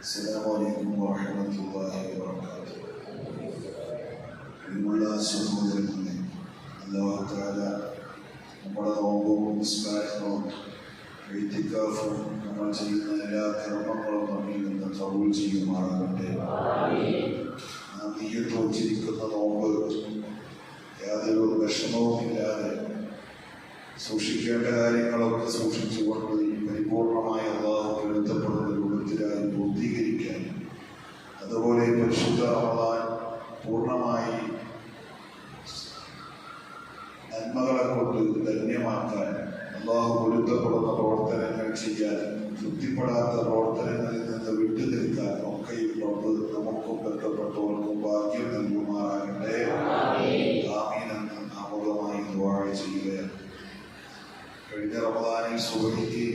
السلام عليكم ورحمة الله وبركاته പ്രിയമുള്ള സഹോദരങ്ങളെ അല്ലാഹു തആല നമ്മുടെ നോമ്പും നിസ്കാരങ്ങളും എഴുത്തിക്കാഫും നമ്മൾ ചെയ്യുന്ന എല്ലാ കർമ്മങ്ങളും നമ്മിൽ നിന്ന് കബൂൽ ചെയ്യുമാറാകട്ടെ നാം നീയത്ത് വച്ചിരിക്കുന്ന നോമ്പ് യാതൊരു വിഷമവുമില്ലാതെ സൂക്ഷിക്കേണ്ട കാര്യങ്ങളൊക്കെ സൂക്ഷിച്ചുകൊണ്ട് പരിപൂർണമായ അള്ളാഹു എഴുത്തപ്പെടുന്ന രൂപത്തിലായി പൂർത്തീകരിക്കാൻ. അതുപോലെ പരിശുദ്ധ റമദാൻ പൂർണമായി നന്മകളെ കൊണ്ട് ധന്യമാക്കാൻ അള്ളാഹു പൊരുത്തപ്പെടുന്ന പ്രവർത്തനങ്ങൾ ചെയ്യാൻ തൃപ്തിപ്പെടാത്ത പ്രവർത്തനങ്ങളിൽ നിന്ന് വിട്ടു നിൽക്കാൻ ഒക്കെയും റബ്ബ് നമുക്കും ബന്ധപ്പെട്ടവർക്കും ഭാഗ്യം നൽകുമാറാകട്ടെ. ആമീനെന്ന് ആമുഖമായി ദുആ ചെയ്യുകയാണ്. കഴിഞ്ഞ റമദാനിൽ സുഹൃത്തി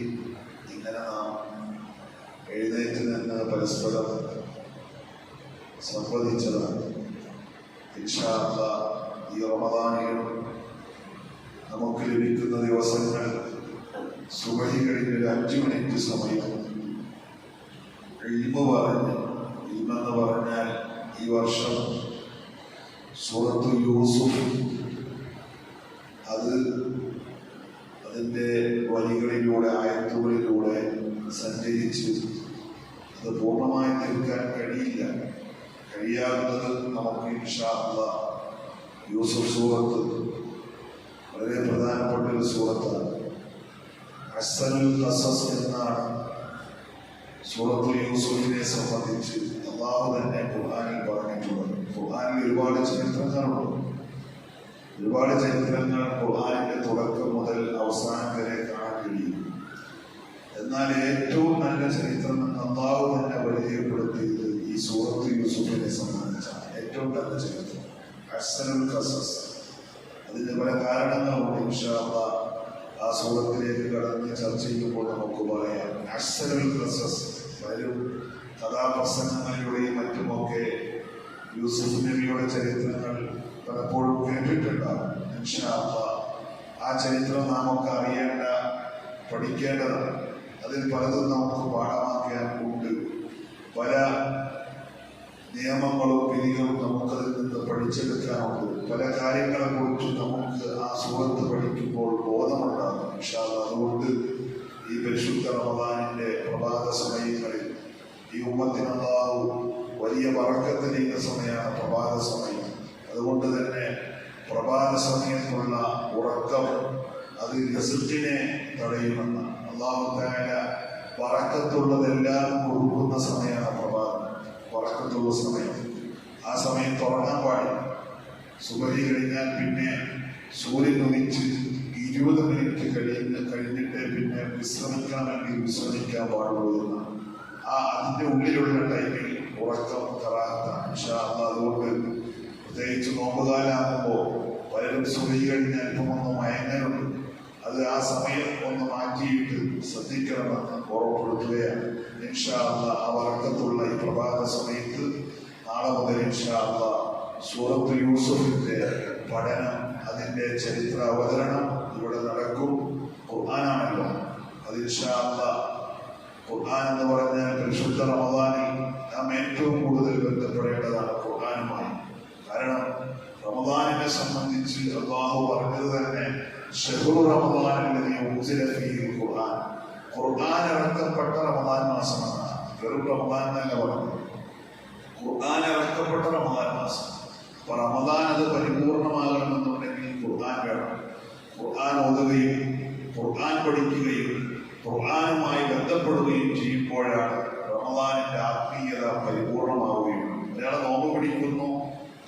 ഇങ്ങനെ നാം എഴുന്നേറ്റ് നിന്ന് പരസ്പരം സംവദിച്ചതാണ് ഇൻഷാ അല്ലാഹ് ഈ റമദാനിൽ നമുക്ക് ലഭിക്കുന്ന ദിവസങ്ങൾ സുബഹി കഴിഞ്ഞ ഒരു അഞ്ച് മിനിറ്റ് സമയം. ഇൽമ പറഞ്ഞ് ഇൽമെന്ന് പറഞ്ഞാൽ ഈ വർഷം സൂറത്ത് യൂസുഫ് അത് അതിന്റെ വരികളിലൂടെ ആയത്തുകളിലൂടെ സഞ്ചരിച്ച് അത് പൂർണമായി തീർക്കാൻ കഴിയില്ല. കഴിയാവുന്നത് നമുക്ക് ഇൻഷാ യൂസഫ് സൂറത്ത് വളരെ പ്രധാനപ്പെട്ട ഒരു സൂറത്താണ്. അസനുൽ ഖസസ് എന്നാണ് സൂറത്തു യൂസുഫിനെ സംബന്ധിച്ച് അള്ളാഹു തന്നെ ഖുർആനിൽ പറഞ്ഞിട്ടുള്ളത്. ഖുർആനിൽ ഒരുപാട് ചരിത്രങ്ങളുണ്ട്. ഒരുപാട് ചരിത്രങ്ങൾ ഖുർആനിന്റെ തുടക്കം മുതൽ അവസാനം വരെ എന്നാൽ ഏറ്റവും നല്ല ചരിത്രം എന്ന് അള്ളാഹു തന്നെ പരിചയപ്പെടുത്തിയത് ഈ സൂറത്ത് യൂസുഫിനെ സംബന്ധിച്ചാണ്. ഏറ്റവും നല്ല ചരിത്രം. അസനുൽ ഖസസ്. അതിന് പല കാരണങ്ങളുണ്ട് ഇൻഷാ അല്ലാഹ് ആ സൂറത്തിലേക്ക് കടന്ന് ചർച്ച ചെയ്യുമ്പോൾ നമുക്ക് പറയാം. അസനുൽ കസസ് പലരും കഥാപ്രസംഗങ്ങളിലൂടെയും മറ്റുമൊക്കെ യൂസുഫ് നബിയുടെ ചരിത്രങ്ങൾ പലപ്പോഴും കേട്ടിട്ടുണ്ടാകും. ഇൻഷാ അല്ലാഹ് ആ ചരിത്രം നാം ഒക്കെ അറിയേണ്ട പഠിക്കേണ്ടതാണ്. അതിൽ പലതും നമുക്ക് പാഠമാക്കിയാൽ ഉണ്ട്. പല നിയമങ്ങളും വിധികളും നമുക്കതിൽ നിന്ന് പഠിച്ചെടുക്കാനുണ്ട്. പല കാര്യങ്ങളെ കുറിച്ച് നമുക്ക് ആ സുഹൃത്ത് പഠിക്കുമ്പോൾ ബോധമുണ്ടാകും. അതുകൊണ്ട് ഈ പരിശുദ്ധ റമദാനിന്റെ പ്രഭാത സമയങ്ങളിൽ ഈ ഉമ്മത്തിനല്ലാഹു വലിയ വറക്കത്ത് സമയമാണ് പ്രഭാത സമയം. അതുകൊണ്ട് തന്നെ പ്രഭാത സമയത്തുള്ള ഉറക്കം അത് റിസൾട്ടിനെ തടയുമെന്ന് അള്ളാഹു താല വറക്കത്തുള്ളതെല്ലാം കൊടുക്കുന്ന സമയമാണ് പ്രഭാതം വറക്കത്തുള്ള സമയം. ആ സമയം തുടങ്ങാൻ പാടില്ല. സുബഹി കഴിഞ്ഞാൽ പിന്നെ സൂര്യൻ ഉദിച്ച് ഇരുപത് മിനിറ്റ് കഴിഞ്ഞ് കഴിഞ്ഞിട്ട് പിന്നെ വിശ്രമിക്കണമെങ്കിൽ വിശ്രമിക്കാൻ പാടുള്ളൂ എന്ന് ആ അതിന്റെ ഉള്ളിലുള്ള ടൈമിൽ ഉറക്കം ഇൻഷാ അല്ലാഹ് അതുകൊണ്ട് പ്രത്യേകിച്ച് നോമ്പുകാലാകുമ്പോൾ പലരും സുബഹി കഴിഞ്ഞ് അല്പമൊന്ന് മയങ്ങലുണ്ട്. അത് ആ സമയം ഒന്ന് മാറ്റിയിട്ട് ശ്രദ്ധിക്കണമെന്ന് ഓർമ്മപ്പെടുത്തുകയാണ്. ഇൻഷാല്ല ആ വർഗത്തുള്ള ഈ പ്രഭാത സമയത്ത് നാളെ മുതൽ ഇൻഷാല്ല സൂറത്ത് യൂസഫിന്റെ പഠനം അതിന്റെ ചരിത്ര അവതരണം ഇവിടെ നടക്കും. ഖുർആാനാണല്ലോ. അത് ഇൻഷാല്ല ഖുർആൻ എന്ന് പറഞ്ഞാൽ പരിശുദ്ധ റമദാനിൽ നാം ഏറ്റവും കൂടുതൽ ബന്ധപ്പെടേണ്ടതാണ് ഖുർആാനുമായി. കാരണം റമദാനിനെ സംബന്ധിച്ച് അള്ളാഹു പറഞ്ഞത് തന്നെ ഊർജില ഫീഹിൽ ഖുർആൻ. ഖുർആൻ ഇറക്കപ്പെട്ട റമദാൻ മാസമാണ്. വെറും റമദാൻ എന്നല്ല പറഞ്ഞു ഖുർആൻ ഇറക്കപ്പെട്ട റമദാൻ മാസം. അപ്പൊ റമദാൻ അത് പരിപൂർണമാകണമെന്നുണ്ടെങ്കിൽ ഖുർആൻ വേണം. ഖുർആൻ ഓതുകയും ഖുർആൻ പഠിക്കുകയും ഖുർആനുമായി ബന്ധപ്പെടുകയും ചെയ്യുമ്പോഴാണ് റമദാനിന്റെ ആത്മീയത പരിപൂർണമാവുകയും ഒരാൾ നോമ്പ് പിടിക്കുന്നു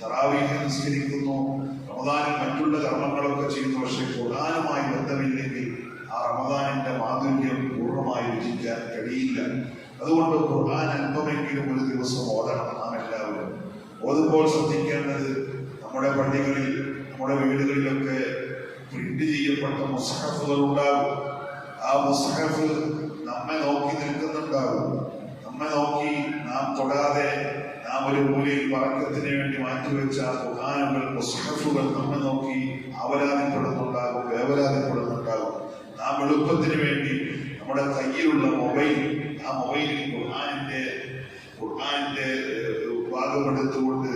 തറാവീഹ് നിസ്കരിക്കുന്നു റമദാനിൽ മറ്റുള്ള കർമ്മങ്ങളൊക്കെ ചെയ്യുന്നു പക്ഷെ പ്രധാനമായി ബന്ധമില്ലെങ്കിൽ ആ റമദാനിന്റെ മാധുര്യം പൂർണമായി രുചിക്കാൻ കഴിയില്ല. അതുകൊണ്ട് ഖുർആൻ അല്പമെങ്കിലും ഒരു ദിവസം ഓതണം നാം എല്ലാവരും. ഓതുമ്പോൾ ശ്രദ്ധിക്കേണ്ടത് നമ്മുടെ പള്ളികളിൽ നമ്മുടെ വീടുകളിലൊക്കെ പ്രിന്റ് ചെയ്യപ്പെട്ട മുസ്ഹഫുകൾ ഉണ്ടാകും. ആ മുസ്ഹഫ് നമ്മെ നോക്കി നിൽക്കുന്നുണ്ടാകും. നമ്മെ നോക്കി നാം തൊടാതെ നാം ഒരു മൂലയിൽ വറക്കത്തിന് വേണ്ടി മാറ്റിവെച്ച ഖുർആാനുകൾ മുസ്ഹഫുകൾ നമ്മൾ നോക്കി അവലാതിപ്പെടുന്നുണ്ടാകും വേവലാതിപ്പെടുന്നുണ്ടാകും. നാം എളുപ്പത്തിന് വേണ്ടി നമ്മുടെ കയ്യിലുള്ള മൊബൈൽ ആ മൊബൈലിൽ ഖുർആാനിന്റെ എടുത്തുകൊണ്ട്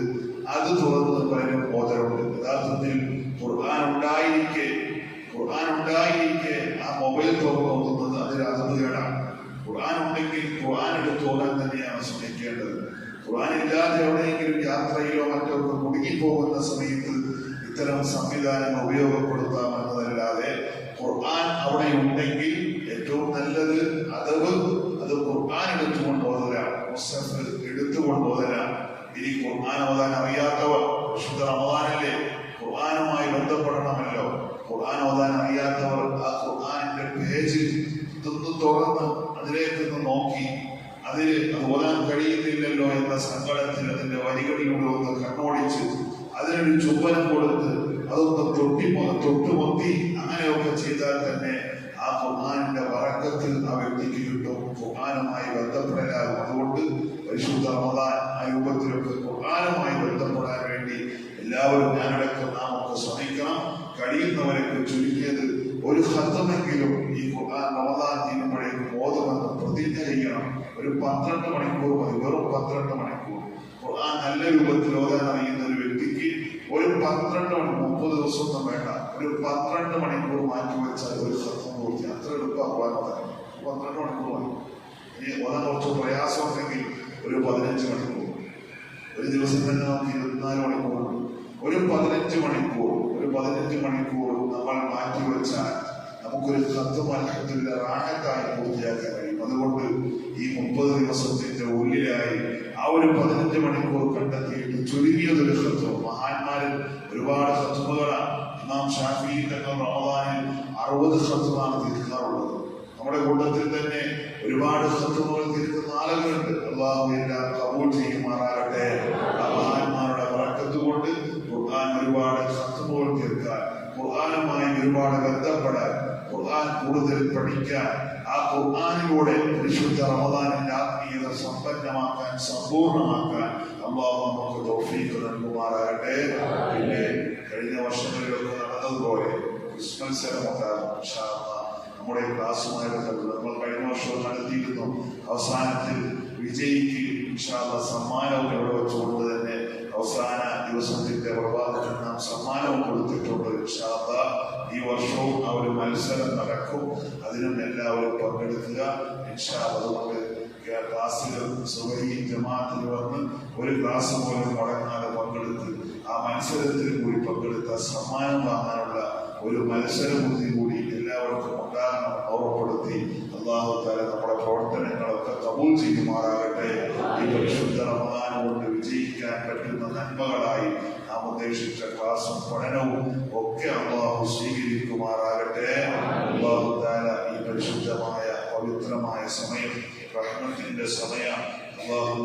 അത് തുറന്ന് പലരും ബോധമുണ്ട്. യഥാർത്ഥത്തിൽ ഖുർആൻ ഉണ്ടായിരിക്കെ ഖുർആൻ ഉണ്ടായിരിക്കെ ആ മൊബൈൽ തുറന്ന് നോക്കുന്നത് അതിൽ അതുകേടാണ് ഖുർആൻ ഉണ്ടെങ്കിൽ ഖുർആൻ എടുത്ത് ഓടാൻ തന്നെയാണ് ശ്രമിക്കേണ്ടത്. ഖുർആൻ ഇല്ലാതെ എവിടെയെങ്കിലും യാത്രയിലോ മറ്റോ കുടുങ്ങിപ്പോകുന്ന സമയത്ത് ഇത്തരം സംവിധാനം ഉപയോഗപ്പെടുത്താം എന്നതല്ലാതെ ഖുർആൻ അവിടെ ഉണ്ടെങ്കിൽ ഏറ്റവും നല്ലത് കഴിയുന്നില്ലല്ലോ എന്ന സങ്കടത്തിൽ അതിന്റെ വരികളിലൂടെ ഒന്ന് കണ്ണോടിച്ച് അതിനൊരു ചുംബനം കൊടുത്ത് അതൊന്ന് തൊട്ടി തൊട്ടുമൊത്തി അങ്ങനെയൊക്കെ ചെയ്താൽ തന്നെ ആ ഖുർആാനിന്റെ വറക്കത്തിൽ ആ വ്യക്തിക്ക് കിട്ടും. ഖുർആാനുമായി ബന്ധപ്പെടലാകും അതുകൊണ്ട് പരിശുദ്ധ റമദാൻ ആ രൂപത്തിലൊക്കെ ഖുർആാനുമായി ബന്ധപ്പെടാൻ വേണ്ടി എല്ലാവരും ഞാനടക്കം നാം ഒക്കെ ശ്രമിക്കണം. കഴിയുന്നവരൊക്കെ ചുരുക്കിയത് ഒരു ഹത്തമെങ്കിലും ഈ ഖുർആൻ റമദാൻ തീരുമ്പോഴേക്കും ഓതുമെന്ന് പ്രതിജ്ഞ ചെയ്യണം. ഒരു പന്ത്രണ്ട് മണിക്കൂർ മതി. വെറും പന്ത്രണ്ട് മണിക്കൂർ. ആ നല്ല രൂപത്തിൽ ഓതാൻ അറിയുന്ന ഒരു വ്യക്തിക്ക് ഒരു പന്ത്രണ്ട് മണി മുപ്പത് ദിവസമൊന്നും വേണ്ട. ഒരു പന്ത്രണ്ട് മണിക്കൂർ മാറ്റി വെച്ചാൽ ഒരു സത്യം പൂർത്തി. അത്ര എളുപ്പമാക്കാൻ ഓതാൻ പന്ത്രണ്ട് മണിക്കൂർ മതി. ഇനി ഓതാൻ കുറച്ച് പ്രയാസമുണ്ടെങ്കിൽ ഒരു പതിനഞ്ച് മണിക്കൂർ. ഒരു ദിവസം തന്നെ നമുക്ക് ഇരുപത്തിനാല് മണിക്കൂർ. ഒരു പതിനഞ്ച് മണിക്കൂർ. ഒരു പതിനഞ്ച് മണിക്കൂർ നമ്മൾ മാറ്റി വെച്ചാൽ നമുക്കൊരു തത്വമത്സരത്തിന്റെ റാഹത്തായി പൂർത്തിയാക്കാൻ കഴിയും അതുകൊണ്ട് ഈ മുപ്പത് ദിവസത്തിന്റെ ഉള്ളിലായി ആ ഒരു പതിനഞ്ച് മണിക്കൂർ കണ്ടെത്തിയിട്ട് ചുരുങ്ങിയതൊരു തത്വം മഹാന്മാരിൽ ഒരുപാട് തത്വങ്ങളാണ് ഇമാം ഷാഫി റമദാനിൽ അറുപത് തത്വമാണ് തീർക്കാറുള്ളത് നമ്മുടെ കൂട്ടത്തിൽ തന്നെ ഒരുപാട് സത്വങ്ങൾ തീർക്കുന്ന ആളുകളുണ്ട്. അള്ളാഹു എല്ലാം കബൂൾ ചെയ്യുമാറാകട്ടെ. മഹാന്മാരുടെ വറക്കത്ത് കൊണ്ട് ഖുർആൻ ഒരുപാട് സത്വങ്ങൾ തീർക്കാൻ ഖുർആനുമായി ഒരുപാട് ബന്ധപ്പെടാൻ ഖുർആൻ കൂടുതൽ പഠിക്കാൻ ആ ഖുർആനിലൂടെ പരിശുദ്ധ റമദാനിന്റെ ആത്മീയത സമ്പന്നമാക്കാൻ സമ്പൂർണമാക്കാൻ അള്ളാഹു നമുക്ക് തോഫീക്ക് നൽകുമാറാകട്ടെ പിന്നെ കഴിഞ്ഞ വർഷങ്ങളിലൊക്കെ നടന്നതുപോലെ ക്രിസ്മസ് ഉണ്ടാകും. നമ്മുടെ ക്ലാസ്സുമായി ബന്ധപ്പെട്ട് നമ്മൾ കഴിഞ്ഞ വർഷം നടത്തിയിരുന്നു അവസാനത്തിൽ വിജയിക്ക് സമ്മാനവും ഇവിടെ വെച്ചുകൊണ്ട് തന്നെ അവസാന ദിവസത്തിന്റെ പ്രഭാതത്തിൽ നാം സമ്മാനവും കൊടുത്തിട്ടുണ്ട് ഇൻഷാല്ല ഈ വർഷവും ആ ഒരു മത്സരം നടക്കും. അതിനും എല്ലാവരും പങ്കെടുക്കുക. ജമാഅത്തിന് ജമാഅത്തിൽ വന്ന് ഒരു ക്ലാസ് പോലും മുടങ്ങാതെ പങ്കെടുത്ത് ആ മത്സരത്തിൽ കൂടി പങ്കെടുത്ത സമ്മാനം വാങ്ങാനുള്ള ഒരു മത്സരബുദ്ധി കൂടി എല്ലാവർക്കും ഉണ്ടാകണം ഓർമ്മപ്പെടുത്തി അള്ളാഹു താല നമ്മുടെ പ്രവർത്തനങ്ങളൊക്കെ കബൂൽ ചെയ്യുമാറാകട്ടെ. ഈ പരിശുദ്ധ റമദാൻ കൊണ്ട് വിജയിക്കാൻ പറ്റുന്ന നന്മകളായി നാം ഉദ്ദേശിച്ച ക്ലാസും പഠനവും ഒക്കെ അള്ളാഹു സ്വീകരിക്കുമാറാകട്ടെ. അള്ളാഹു താല ഈ പരിശുദ്ധമായ പവിത്രമായ സമയം റഹ്മത്തിന്റെ സമയം അള്ളാഹു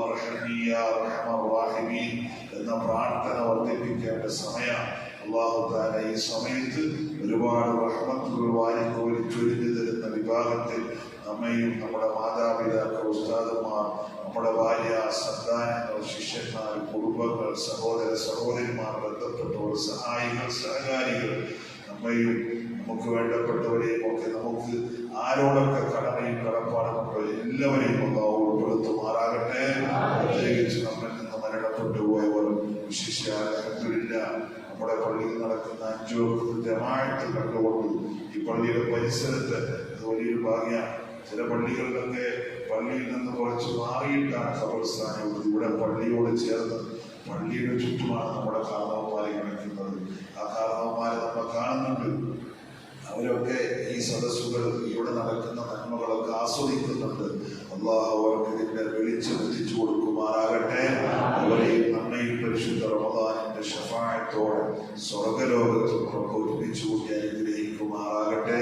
റഹ്മീൻ എന്ന പ്രാർത്ഥന വർദ്ധിപ്പിക്കേണ്ട സമയം അള്ളാഹു താല ഈ സമയത്ത് ഒരുപാട് റഹ്മത്തുകൾ വാരിക്കോരി ചൊരിഞ്ഞു തരുന്ന വിഭാഗത്തിൽ നമ്മയും നമ്മുടെ മാതാപിതാക്കൾ ഉസ്താദന്മാർ നമ്മുടെ ഭാര്യ സന്താനങ്ങൾ ശിഷ്യന്മാർ കുടുംബങ്ങൾ സഹോദര സഹോദരിമാർ ബന്ധപ്പെട്ടവർ സഹായികൾ സഹകാരികൾ നമ്മയും നമുക്ക് വേണ്ടപ്പെട്ടവരെയും ഒക്കെ നമുക്ക് ആരോടൊക്കെ കടമയും കടപ്പാടുമുണ്ടോ എല്ലാവരെയും അള്ളാഹു ഉൾപ്പെടുത്തുമാറാകട്ടെ പ്രത്യേകിച്ച് നമ്മിൽ നിന്ന് മരണപ്പെട്ടു പോയവർ വിശിഷ്യാലഹമില്ല നമ്മുടെ പള്ളിയിൽ നടക്കുന്ന അഞ്ചു ജമാഅത്ത് കണ്ടുകൊണ്ട് ഈ പള്ളിയുടെ പരിസരത്ത് വലിയൊരു ഭാഗ്യമാണ്. ചില പള്ളികളിലൊക്കെ പള്ളിയിൽ നിന്ന് കുറച്ച് മാറിയിട്ടാണ് കബർസ്ഥാനം ഇവിടെ പള്ളിയോട് ചേർന്ന് പള്ളിയുടെ ചുറ്റുമാണ് നമ്മുടെ കാരണവന്മാരെ കിടക്കുന്നത്. ആ കാരണവന്മാരെ നമ്മൾ കാണുന്നുണ്ട്. അവരൊക്കെ ഈ സദസ്സുകൾ ഇവിടെ നടക്കുന്ന നന്മകളൊക്കെ ആസ്വദിക്കുന്നുണ്ട്. അള്ളാഹു അവർക്ക് ഇതിന്റെ വെളിച്ചം എത്തിച്ചു കൊടുക്കുമാറാകട്ടെ. അവരെയും നമ്മയും പരിശുദ്ധ റമദാനിന്റെ ഷഫായത്തോടെ ഒരുമിച്ച് കൂട്ടി അനുഗ്രഹിക്കുമാറാകട്ടെ.